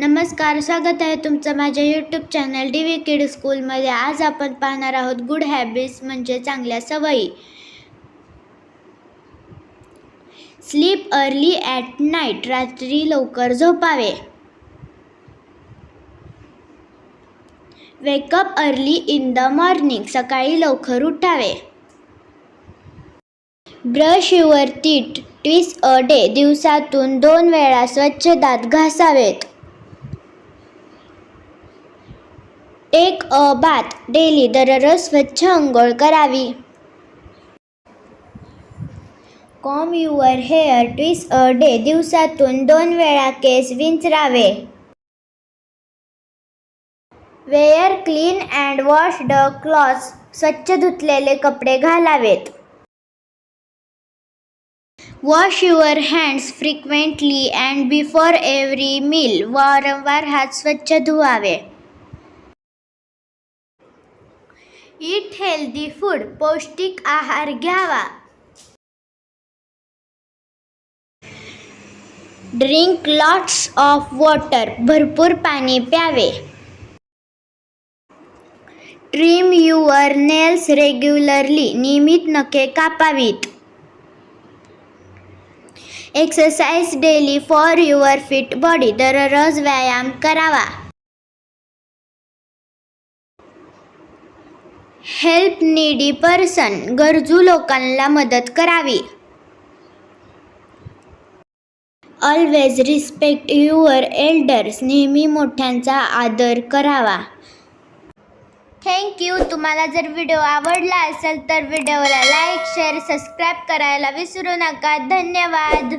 नमस्कार स्वागत आहे तुमचं माझ्या YouTube channel D V kid स्कूलमध्ये आज आपण पाहणार आहोत गुड हॅबिट्स म्हणजे चांगल्या सवयी. स्लीप अर्ली ॲट नाईट रात्री लवकर झोपावे. Wake up early in the morning सकाळी लवकर उठावे. Brush your teeth twice a day दिवसातून दोन वेळा स्वच्छ दात घासावेत. एक अ बात डेली दररोज स्वच्छ अंघोळ करावी. Comb your hair twice a day दिवसातून दोन वेळा केस विंचरावे. Wear clean and wash the cloth स्वच्छ धुतलेले कपडे घालावेत. Wash your hands frequently and before every meal वारंवार हात स्वच्छ धुवावे. ईट हेल्दी फूड पौष्टिक आहार घ्यावा. ड्रिंक लॉट्स ऑफ वॉटर भरपूर पाणी प्यावे. ट्रिम युअर नेल्स रेग्युलरली नियमित नखे कापावीत. Exercise daily for your fit body दररोज व्यायाम करावा. हेल्प नीडी पर्सन गरजू लोकांना मदत करावी. ऑलवेज रिस्पेक्ट युअर एल्डर्स नेहमी मोठ्यांचा आदर करावा. थँक्यू तुम्हाला जर व्हिडिओ आवडला असेल तर व्हिडिओला लाईक शेअर सबस्क्राईब करायला विसरू नका. धन्यवाद.